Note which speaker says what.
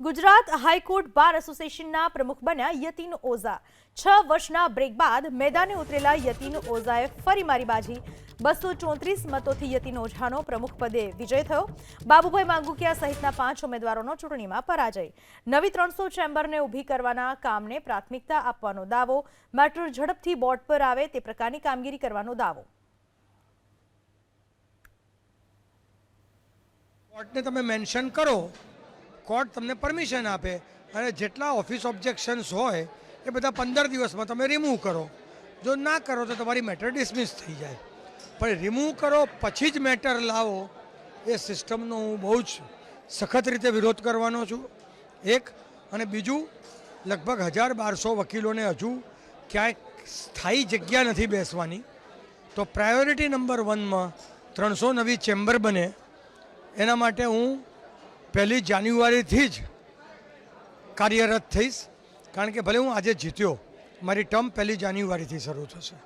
Speaker 1: Gujarat high court બાર એસોસિએશનના પ્રમુખ બન્યા યતીન ઓઝા. છ વર્ષના બ્રેક બાદ મેદાને ઉતરેલા યતીન ઓઝાએ ફરી મારી બાજી. બસો ચોત્રીસ મતોથી યતીન ઓઝાનો પ્રમુખ પદે વિજય થયો. બાબુભાઈ માંગુકિયા સહિતના પાંચ ઉમેદવારોનો ચૂંટણીમાં પરાજય. નવી ત્રણસો ચેમ્બરને ઊભી કરવાના કામને પ્રાથમિકતા આપવાનો દાવો. મેટ્રો ઝડપથી બોર્ડ પર આવે તે પ્રકારની કામગીરી કરવાનો દાવો.
Speaker 2: કોર્ટને તમે મેન્શન કરો. કોર્ટ તમને પરમિશન આપે અને જેટલા ઓફિસ ઓબ્જેક્શન્સ હોય એ બધા પંદર દિવસમાં તમે રિમૂવ કરો. જો ના કરો તો તમારી મેટર ડિસમિસ થઈ જાય. પણ રિમૂવ કરો, પછી જ મેટર લાવો, એ સિસ્ટમનો હું બહુ જ સખત રીતે વિરોધ કરવાનો છું. એક, અને બીજું, લગભગ હજાર બારસો વકીલોને હજુ ક્યાંય સ્થાયી જગ્યા નથી બેસવાની. તો પ્રાયોરિટી નંબર વનમાં ત્રણસો નવી ચેમ્બર બને. એના માટે હું પહેલી જાન્યુઆરીથી જ કાર્યરત થઈશ. કારણ કે ભલે હું આજે જીત્યો, મારી ટર્મ પહેલી જાન્યુઆરીથી શરૂ થશે.